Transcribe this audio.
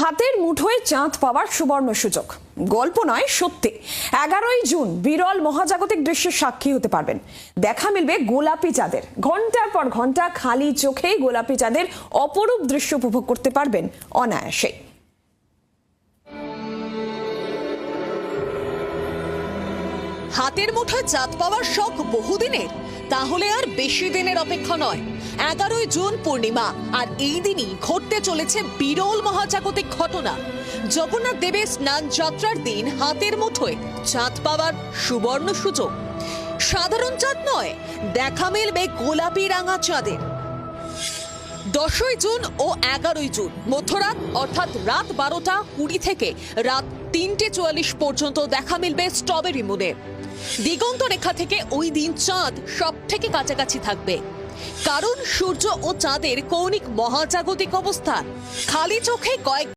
হাতের মুঠোয় চাঁদ পাওয়ার সুবর্ণ সুযোগ। গল্প নয়, সত্যি। এগারোই জুন, বিরল মহাজাগতিক দৃশ্যের সাক্ষী হতে পারবেন। দেখা মিলবে গোলাপি চাঁদের। ঘণ্টার পর ঘণ্টা খালি চোখেই গোলাপি চাঁদের অপরূপ দৃশ্য উপভোগ করতে পারবেন অনায়াসে হাতের মুঠোয় চাঁদ পাওয়ার শখ বহুদিনের। তাহলে আর বেশি দিনের অপেক্ষা নয়। এগারোই জুন পূর্ণিমা, আর এই দিনই ঘটতে চলেছে বিরল মহাজাগতিক ঘটনা। জগন্নাথ দেবের স্নান যাত্রার দিন হাতের মুঠোয় চাঁদ পাওয়ার সুবর্ণ সুযোগ। সাধারণ চাঁদ নয়, দেখা মিলবে গোলাপি রাঙা চাঁদের। দশই জুন ও এগারোই জুন, মধ্যরাত অর্থাৎ রাত বারোটা কুড়ি থেকে রাত তিনটে চুয়াল্লিশ পর্যন্ত দেখা মিলবে স্ট্রবেরি মুনে দিগন্ত রেখা থেকে ওই দিন চাঁদ সব থেকে কাছাকাছি থাকবে। কারণ সূর্য ও চাঁদের কৌণিক মহাজাগতিক অবস্থা। খালি চোখে কয়েক